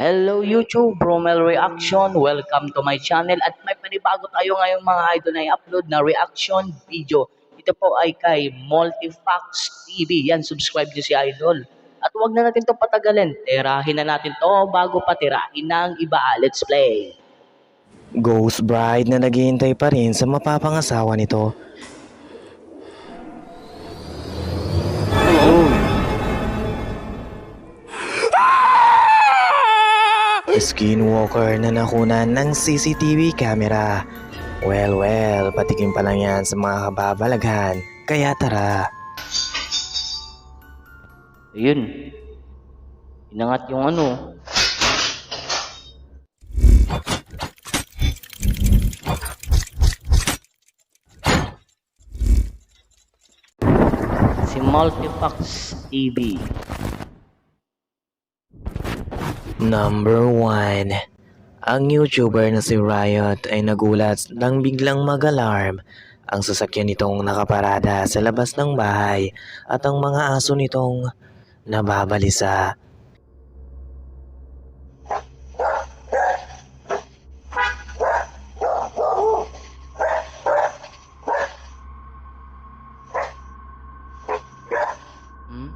Hello YouTube, Bromel Reaction. Welcome to my channel at may panibago tayo ngayong mga idol na i-upload na reaction video. Ito po ay kay Multifax TV. Yan, subscribe nyo si Idol. At huwag na natin to patagalin. Tirahin na natin to bago pa tirahin ng iba. Let's play. Ghost bride na naghihintay pa rin sa mapapangasawa nito. Skinwalker na nakunan ng CCTV camera. Well, well, patikim pa lang yan sa mga kababalaghan. Kaya tara. Ayun. Inangat yung ano. Si Multifax TV. Number 1 Ang YouTuber na si Riot ay nagulat nang biglang mag-alarm ang sasakyan nitong nakaparada sa labas ng bahay at ang mga aso nitong nababalisa. Hmm?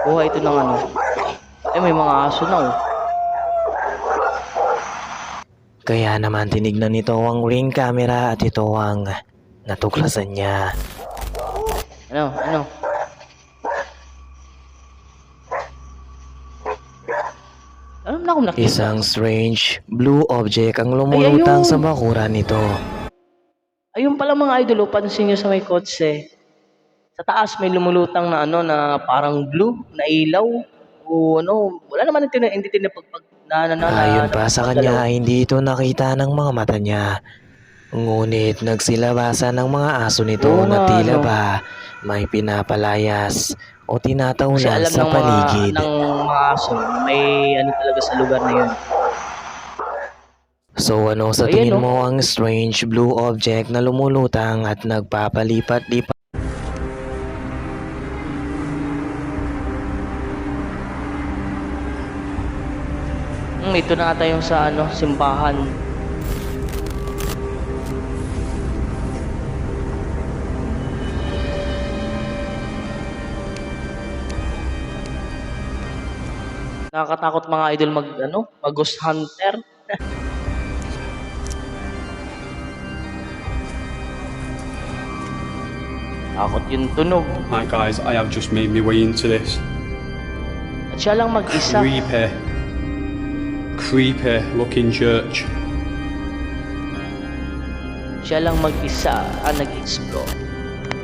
Kuha ito ng ano. Ay, may mga aso na oh. Kaya naman tinignan nito ang ring camera at ito ang natuklasan niya. Ano, ano? Alam na akong nakita. Isang strange blue object ang lumulutang ayun! sa bakuran nito. Ayun pala mga idol, oh, pansin nyo sa may kotse. Sa taas may lumulutang na ano na parang blue na ilaw. O ano, wala naman ito na hindi tinapagpag na na na na- Ayon pa sa kanya hindi ito nakita ng mga mata niya. Ngunit nagsilabasan ng mga aso nito Oo na tila ba may pinapalayas o tinataunan sa ng mga, paligid. ng mga aso, may ano talaga sa lugar na yun. So ano sa tingin no? mo ang strange blue object na lumulutang at nagpapalipat-lipat Hmm, ito na yung sa ano, simbahan. Nakakatakot mga idol mag ano, mag ghost hunter. Takot yung tunog. Right, guys, I have just made my way into this At siya lang mag-isa. creepy, creepy looking church. Siya lang mag-isa ang nag-explore.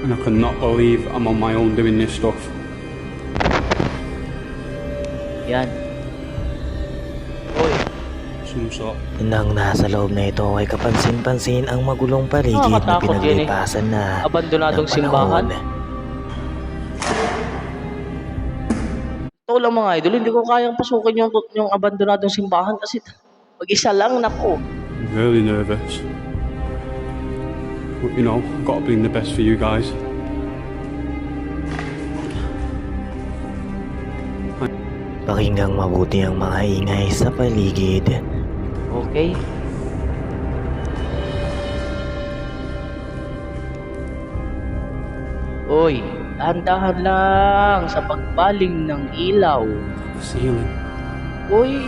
And I cannot believe I'm on my own doing this stuff. Yan. Uy, Some sort. nang nasa loob na ito ay kapansin-pansin ang magulong paligid na Nakakatakot yun eh. pinaglipasan na abandonadong ng simbahan. Ito lang mga idol, hindi ko kayang pasukin yung, yung abandonadong simbahan kasi mag-isa lang, nako. I'm really nervous. But you know, I've got to bring the best for you guys. Pakinggang mabuti ang mga ingay sa paligid. Okay. Uy, dahan-dahan lang sa pagbaling ng ilaw. Ceiling. Uy,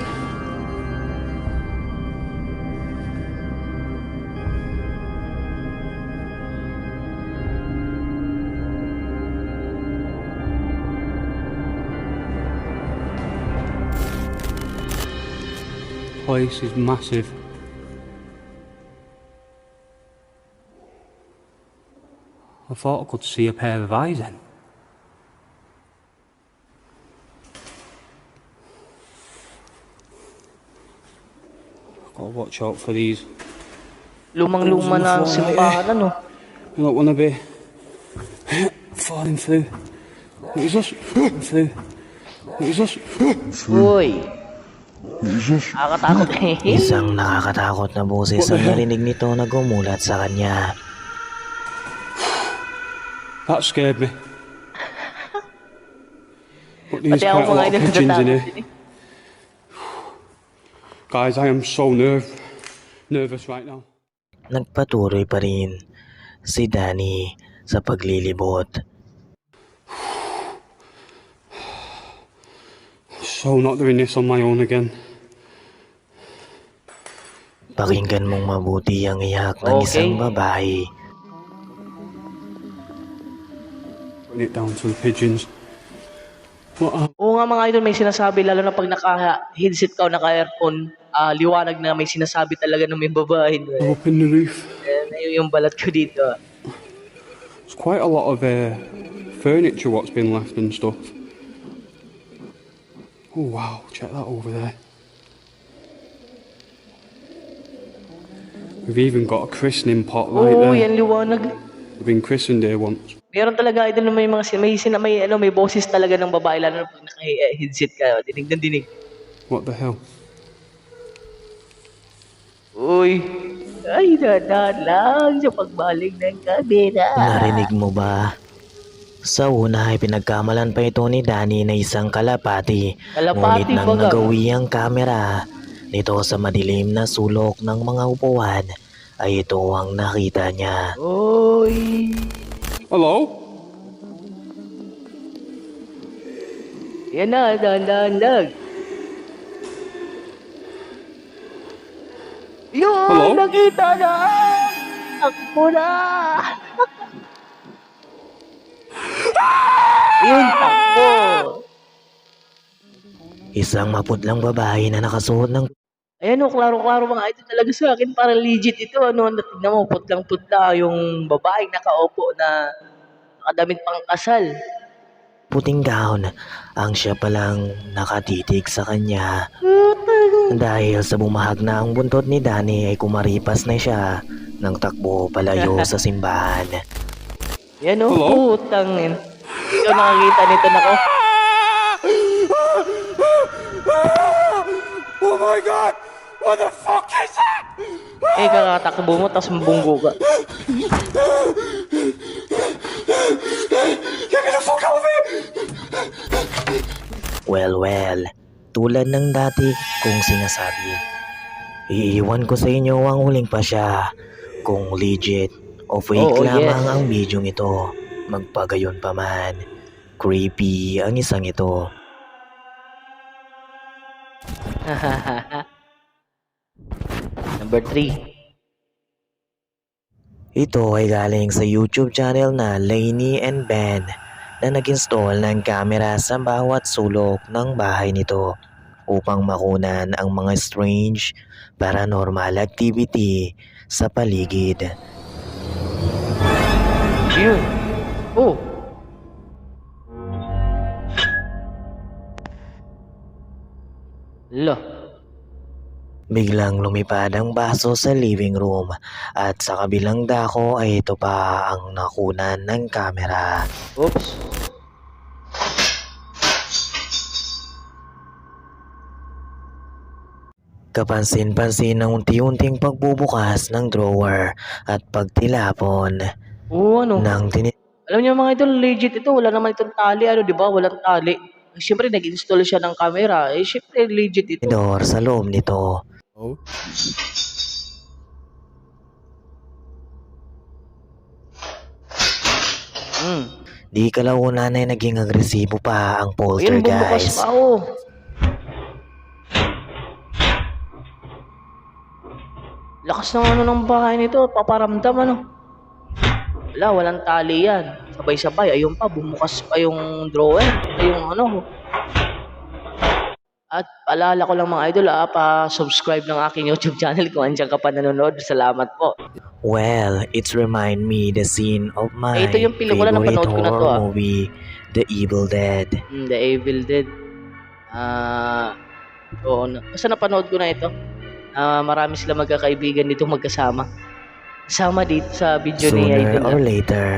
Place is massive. I thought I could see a pair of eyes then. Gotta watch out for these. lumang-luma na ang simbahan, ano? You don't want to be falling through. What is this? through. What is this? Uy. Nakakatakot eh. Isang nakakatakot na boses ang narinig nito na gumulat sa kanya. That scared me. But there's quite a lot of pigeons in here. Guys, I am so nerve nervous right now. Nagpatuloy pa rin si Danny sa paglilibot. So not doing this on my own again. Pakinggan mong mabuti ang iyak ng Okay. isang babae. It down to the pigeons. What a Oo nga mga idol, may sinasabi, lalo na pag naka-headset ka o naka-earphone, ah, liwanag na may sinasabi talaga ng may babae. up in the roof. Ayan, ayun yung balat ko dito. It's quite a lot of uh, furniture what's been left and stuff. Oh wow, check that over there. We've even got a christening pot right Oo, there. yan liwanag. We've been christened here once. Meron talaga idol na may mga sin- may sina, may ano may boses talaga ng babae lalo na pag naka-headset ka, dinig ng dinig. What the hell? Uy, ay dadaan lang sa pagbalik ng kamera. Narinig mo ba? Sa una ay pinagkamalan pa ito ni Danny na isang kalapati. Kalapati Ngunit nang baga. nagawi ang kamera nito sa madilim na sulok ng mga upuan ay ito ang nakita niya. Uy, Hello? yan na, dahan-dahan lang. Yun, Hello? nakita na! Takbo na! Yun, takbo! Isang maputlang babae na nakasuot ng Ayan o, klaro-klaro mga ito talaga sa akin. Parang legit ito. Ano, tignan mo, putlang-putla yung babaeng nakaupo na nakadamit pang kasal. puting gown ang siya palang nakatitig sa kanya. Dahil sa bumahag na ang buntot ni Danny ay kumaripas na siya ng takbo palayo sa simbahan. Yan o, Hello? putang. ina. Ikaw nakakita nito na ko. Oh my god! What the fuck is that? Eh, kakatakbo mo, tapos mabunggo ka. Get me the fuck out of here! Well, well, tulad ng dati kong sinasabi, iiwan ko sa inyo ang huling pa siya kung legit o fake Oo, lamang yes. ang bidyong ito. Magpagayon pa man, creepy ang isang ito. Number 3. Ito ay galing sa YouTube channel na Lainey and Ben na nag-install ng camera sa bawat sulok ng bahay nito upang makunan ang mga strange paranormal activity sa paligid. Yun. Oh. Lo. Biglang lumipad ang baso sa living room at sa kabilang dako ay ito pa ang nakunan ng kamera. Oops. Kapansin-pansin ang unti-unting pagbubukas ng drawer at pagtilapon Oo, ano? ng tini- Alam niyo mga idol, legit ito. Wala naman itong tali. Ano, di ba? Walang tali. Siyempre, nag-install siya ng camera. Eh, siyempre, legit ito. tinidor sa loob nito. Oh. Hmm. Di kalaunan ay naging agresibo pa ang Ayun, bumukas poltergeist. pa ako. Lakas ng ano ng bahay nito. Paparamdam, ano. Wala, walang tali yan. Sabay-sabay. Ayun pa, bumukas pa yung drawer. Ay, yung ano. At paalala ko lang mga idol, ah, pa-subscribe ng aking YouTube channel kung andyan ka pa nanonood. Salamat po. Well, it's remind me the scene of my Eh, ito yung pelikula, favorite napanood ko na to, ah. movie, The Evil Dead. Mm, The Evil Dead. Ah, oo na. Basta napanood ko na ito. Ah, marami sila magkakaibigan dito magkasama. Kasama dito sa video ni Sooner Idol. or na. later,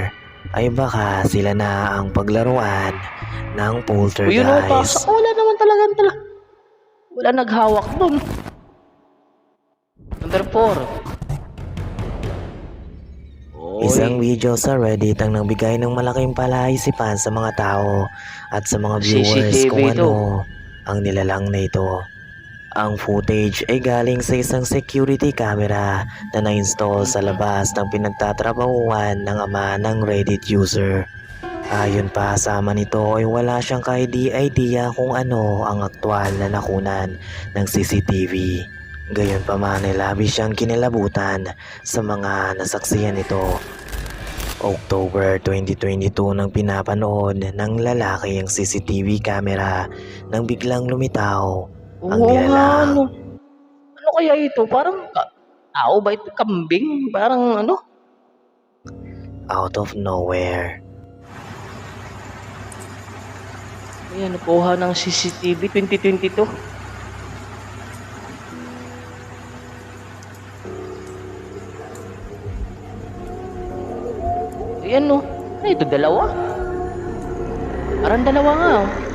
ay baka sila na ang paglaruan ng O yun o, pasok. poltergeist. Wala naman talaga tala. Wala naghawak doon. Number 4. Oh, Isang video sa Reddit ang nagbigay ng malaking palaisipan sa mga tao at sa mga viewers CCTV kung ito. ano ang nilalang na ito. Ang footage ay galing sa isang security camera na na-install sa labas ng pinagtatrabahuan ng ama ng Reddit user. Ayon pa sa ama nito ay wala siyang kahit di idea kung ano ang aktwal na nakunan ng CCTV. Gayon pa man ay labis siyang kinilabutan sa mga nasaksiyan nito. October 2022 nang pinapanood ng lalaki ang CCTV camera nang biglang lumitaw. Ang Oo nilalang. ano. Ano kaya ito? Parang tao ba ito? Kambing? Parang ano? out of nowhere. Ayan, nakuha ng CCTV 2022. Ayan no. Ano ito? Dalawa? Parang dalawa nga oh.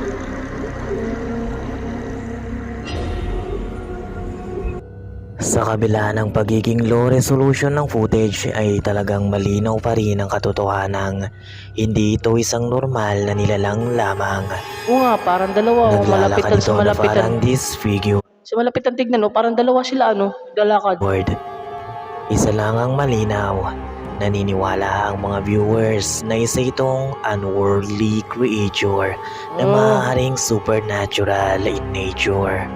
Sa kabila ng pagiging low resolution ng footage ay talagang malinaw pa rin ang katotohanang hindi ito isang normal na nilalang lamang. Oo nga, parang dalawa oh. Naglalakad Malapitan ito sa na malapitan. parang disfigured. Sa malapitan tignan no. Parang dalawa sila ano. Galakad. Isa lang ang malinaw. Naniniwala ang mga viewers na isa itong unworldly creature na Mm. maaaring supernatural in nature.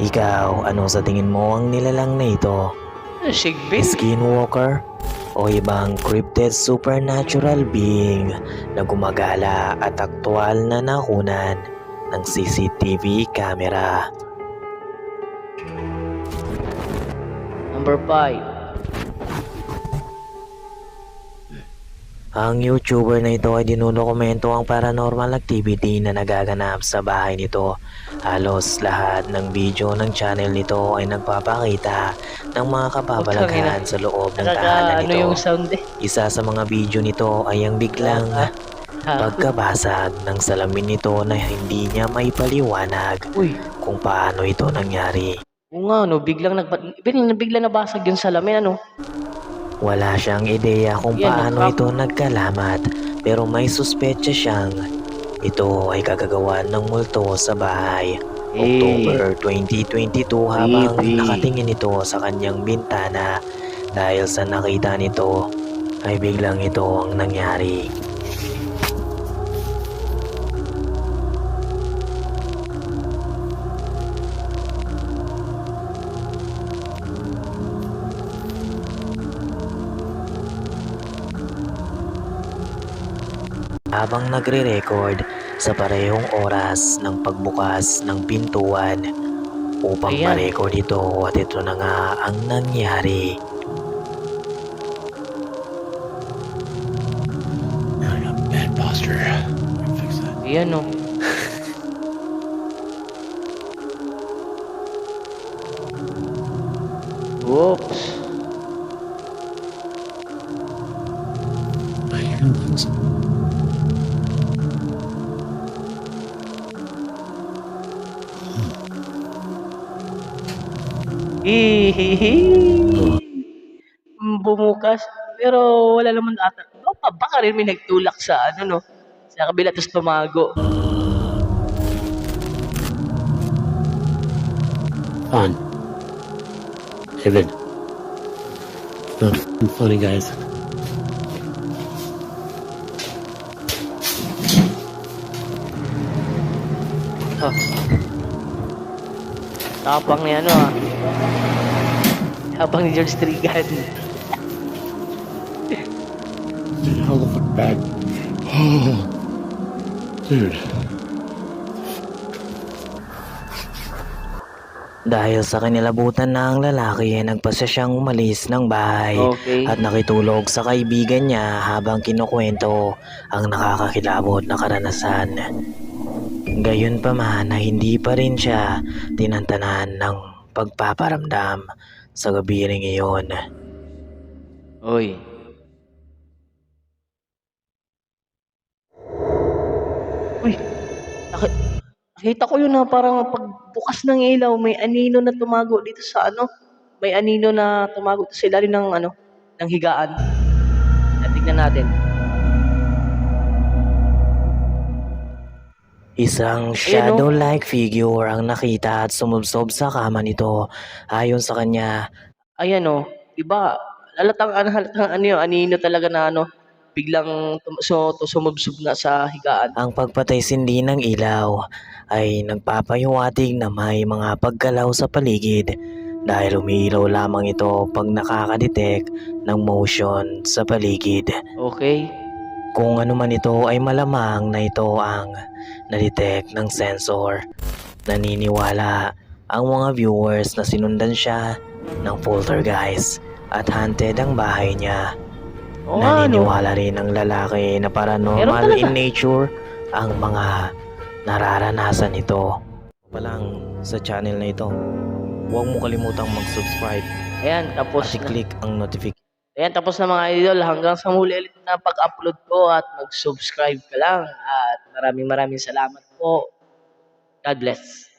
Ikaw, ano sa tingin mo ang nilalang na ito? Sigbin? Skinwalker? O ibang cryptid supernatural being na gumagala at aktwal na nakunan ng CCTV camera? Number 5. Ang YouTuber na ito ay dinudokumento ang paranormal activity na nagaganap sa bahay nito. Halos lahat ng video ng channel nito ay nagpapakita ng mga kababalaghan sa loob ng tahanan ano nito. eh. Isa sa mga video nito ay ang biglang pagkabasag ng salamin nito na hindi niya maipaliwanag Uy, kung paano ito nangyari. oo nga no, biglang nagba biglang biglang nabasag yung salamin ano. Wala siyang ideya kung paano ito nagkalamat pero may suspetsa siyang ito ay kagagawa ng multo sa bahay. October 2022 habang nakatingin ito sa kanyang bintana dahil sa nakita nito ay biglang ito ang nangyari. Habang nagre-record sa parehong oras ng pagbukas ng pintuan upang Ayan. ma-record ito at ito na nga ang nangyari. I bad posture. Fix that. Ayan no. Whoops. My hands. Hihihi. Bumukas. Pero wala naman ata. Baka, baka rin may nagtulak sa ano no. Sa kabila tapos tumago. Fun. David. Not funny, guys. Oh. Tapang ni ano ah. Tapang ni George Trigan. Dude, how the fuck bad? Oh. Dude. Dahil sa kinilabutan na ang lalaki ay nagpasya siyang umalis ng bahay Okay. at nakitulog sa kaibigan niya habang kinukwento ang nakakakilabot na karanasan. Gayon pa man na hindi pa rin siya tinantanan ng pagpaparamdam sa gabi rin iyon. Oy. Uy. Naki- nakita ko yun na parang pagbukas ng ilaw, may anino na tumago dito sa ano. May anino na tumago sa ilalim ng ano, ng higaan. Dati Tignan natin. Isang Ayun, oh. shadow-like figure ang nakita at sumubsob sa kama nito. Ayon sa kanya, Ayan o, iba, halatang, ano, halatang ano yun, anino talaga na ano, biglang tum- so, to, sumubsob na sa higaan. ang pagpatay-sindi ng ilaw ay nagpapahiwatig na may mga paggalaw sa paligid dahil umiilaw lamang ito pag nakakadetect ng motion sa paligid. Okay? Kung ano man ito ay malamang na ito ang na-detect ng sensor. Naniniwala ang mga viewers na sinundan siya ng poltergeist at haunted ang bahay niya. No? Naniniwala rin ang lalaki na paranormal in nature ang mga nararanasan nito. Palang sa channel na ito, huwag mo kalimutang mag-subscribe Ayan, tapos at na. i-click ang notification. Ayan, tapos na mga idol. Hanggang sa muli ulit na pag-upload ko at mag-subscribe ka lang. At maraming maraming salamat po. God bless.